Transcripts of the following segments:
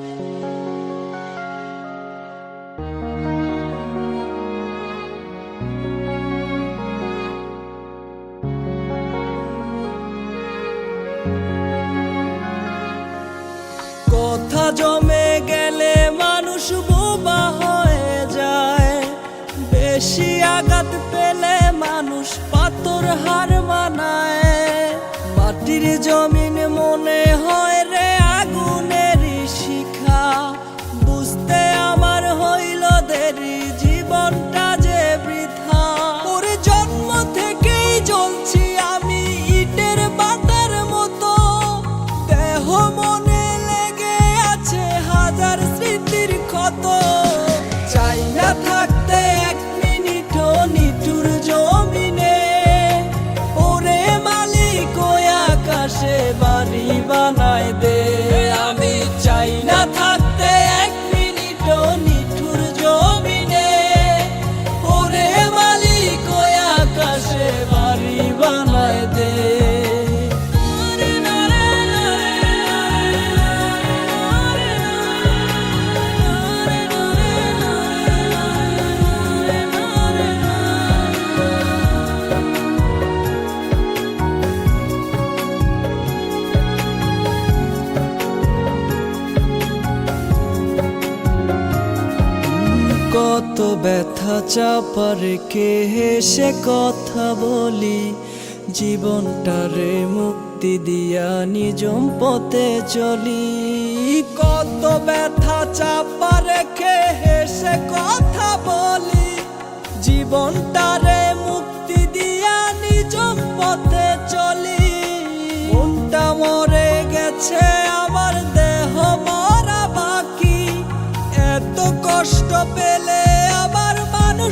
কথা জমে গেলে মানুষ বোবা হয়ে যায়। বেশি আঘাত পেলে মানুষ পাথর হার মানায়। মাটির জমিন মনে হয় ব্যথা চাপা কে হেসে কথা বলি? জীবনটারে মুক্তি দিয়া নিজম পথে চলি। কত ব্যথা চাপা কে হেসে কথা বলি? জীবনটারে মুক্তি দিয়া নিজম পথে চলি। মনটা মরে গেছে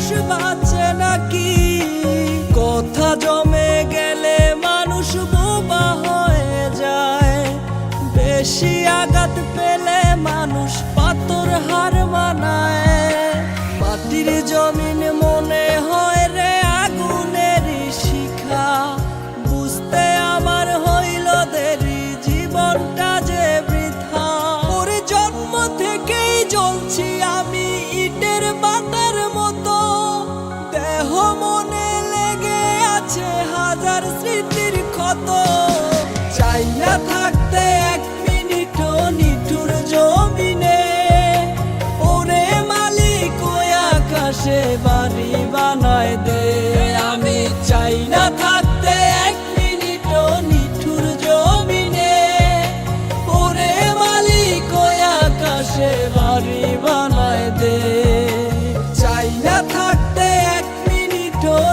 是把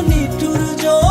নিঠুর জয়